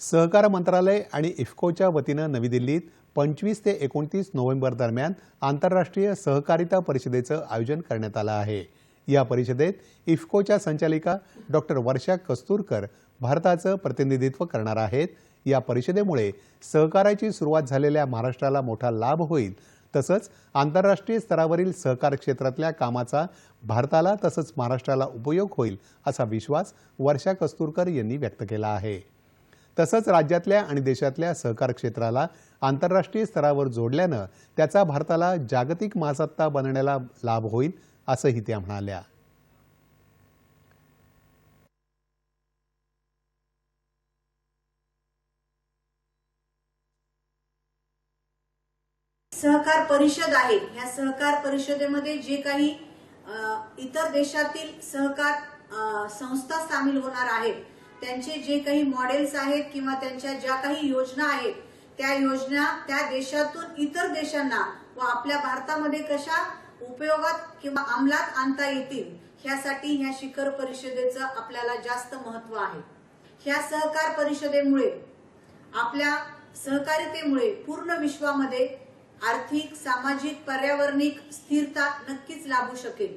सहकार मंत्रालय आणि इफ्कोच्या वतीनं नवी दिल्लीत पंचवीस ते एकोणतीस नोव्हेंबर दरम्यान आंतरराष्ट्रीय सहकारिता परिषदेचं आयोजन करण्यात आलं आहे. या परिषदेत इफ्कोच्या संचालिका डॉक्टर वर्षा कस्तुरकर भारताचं प्रतिनिधित्व करणार आहेत. या परिषदेमुळे सहकाराची सुरुवात झालेल्या महाराष्ट्राला मोठा लाभ होईल. तसंच आंतरराष्ट्रीय स्तरावरील सहकार क्षेत्रातल्या कामाचा भारताला तसंच महाराष्ट्राला उपयोग होईल असा विश्वास वर्षा कस्तुरकर यांनी व्यक्त केला आहे. तसंच राज्यातल्या आणि देशातल्या सहकार क्षेत्राला आंतरराष्ट्रीय स्तरावर जोडल्यानं त्याचा भारताला जागतिक महासत्ता बनण्याला लाभ होईल असंही त्या म्हणाल्या. सहकार परिषद आहे. या सहकार परिषदेमध्ये जे काही इतर देशातील सहकार संस्था सामील होणार आहेत त्यांचे जे काही मॉडेल्स आहेत किंवा त्यांच्या ज्या काही योजना आहेत त्या योजना त्या देशातून इतर देशांना व आपल्या भारतामध्ये कशा उपयोगात किंवा अंमलात आणता येतील ह्यासाठी ह्या शिखर परिषदेचं आपल्याला जास्त महत्त्व आहे. ह्या सहकार परिषदेमुळे आपल्या सहकारितेमुळे पूर्ण विश्वामध्ये आर्थिक सामाजिक पर्यावरणिक स्थिरता नक्कीच लाभू शकेल.